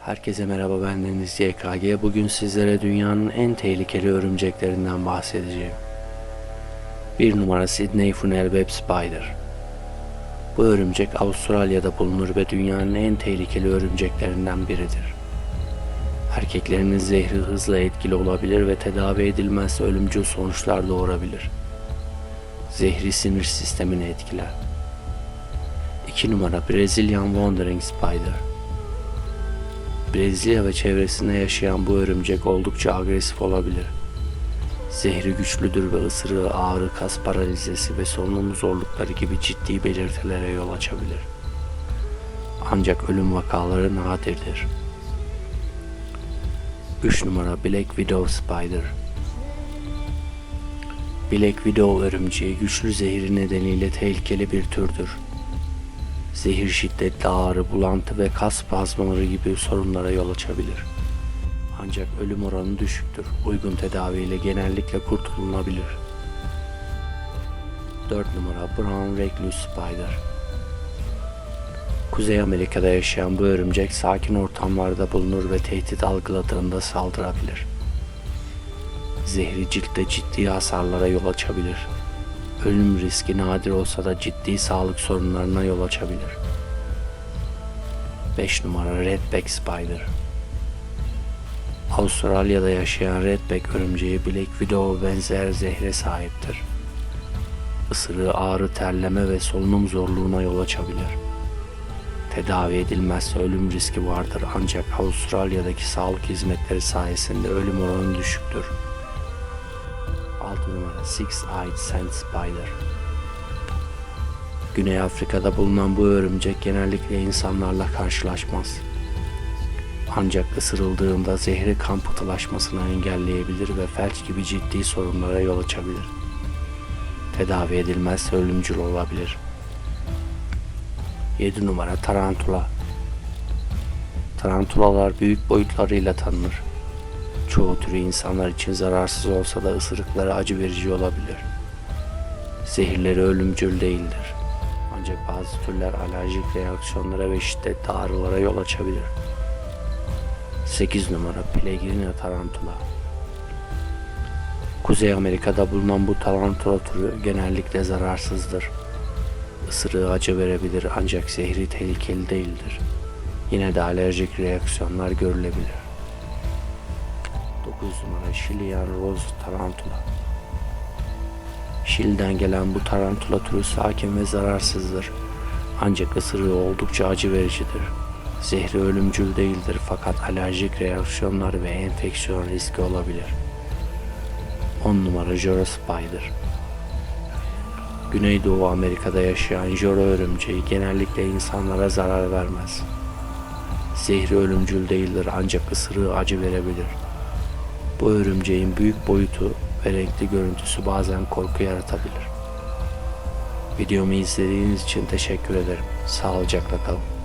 Herkese merhaba ben Deniz YKG. Bugün sizlere dünyanın en tehlikeli örümceklerinden bahsedeceğim. Bir numara Sydney Funnel Web Spider. Bu örümcek Avustralya'da bulunur ve dünyanın en tehlikeli örümceklerinden biridir. Erkeklerinin zehri hızla etkili olabilir ve tedavi edilmezse ölümcül sonuçlar doğurabilir. Zehri sinir sistemini etkiler. 2 numara Brazilian Wandering Spider. Brezilya ve çevresinde yaşayan bu örümcek oldukça agresif olabilir. Zehri güçlüdür ve ısırığı ağrı, kas paralizesi ve solunum zorlukları gibi ciddi belirtilere yol açabilir. Ancak ölüm vakaları nadirdir. 3 numara Black Widow Spider Black Widow örümceği güçlü zehri nedeniyle tehlikeli bir türdür. Zehir şiddetli ağrı, bulantı ve kas spazmaları gibi sorunlara yol açabilir. Ancak ölüm oranı düşüktür. Uygun tedaviyle genellikle kurtulunabilir. 4 numara Brown Recluse Spider Kuzey Amerika'da yaşayan bu örümcek sakin ortamlarda bulunur ve tehdit algıladığında saldırabilir. Zehri ciltte ciddi hasarlara yol açabilir. Ölüm riski nadir olsa da ciddi sağlık sorunlarına yol açabilir. 5 numara Redback Spider Avustralya'da yaşayan Redback örümceği Black Widow benzer zehre sahiptir. Isırığı ağrı, terleme ve solunum zorluğuna yol açabilir. Tedavi edilmezse ölüm riski vardır ancak Avustralya'daki sağlık hizmetleri sayesinde ölüm oranı düşüktür. 6 numara Six Eyed Sand Spider Güney Afrika'da bulunan bu örümcek genellikle insanlarla karşılaşmaz. Ancak ısırıldığında zehri kan pıhtılaşmasını engelleyebilir ve felç gibi ciddi sorunlara yol açabilir. Tedavi edilmezse ölümcül olabilir. 7 numara Tarantula Tarantulalar büyük boyutlarıyla tanınır. Çoğu türü insanlar için zararsız olsa da ısırıkları acı verici olabilir. Zehirleri ölümcül değildir. Ancak bazı türler alerjik reaksiyonlara ve şiddetli ağrılara yol açabilir. 8 numara Pellegrina tarantula. Kuzey Amerika'da bulunan bu tarantula türü genellikle zararsızdır. Isırığı acı verebilir ancak zehri tehlikeli değildir. Yine de alerjik reaksiyonlar görülebilir. 9 numara Chilean Rose Tarantula. Şili'den gelen bu tarantula türü sakin ve zararsızdır. Ancak ısırığı oldukça acı vericidir. Zehri ölümcül değildir fakat alerjik reaksiyonlar ve enfeksiyon riski olabilir. 10 numara Joro Spider. Güneydoğu Amerika'da yaşayan Joro örümceği genellikle insanlara zarar vermez. Zehri ölümcül değildir ancak ısırığı acı verebilir. Bu örümceğin büyük boyutu ve renkli görüntüsü bazen korku yaratabilir. Videomu izlediğiniz için teşekkür ederim. Sağlıcakla kalın.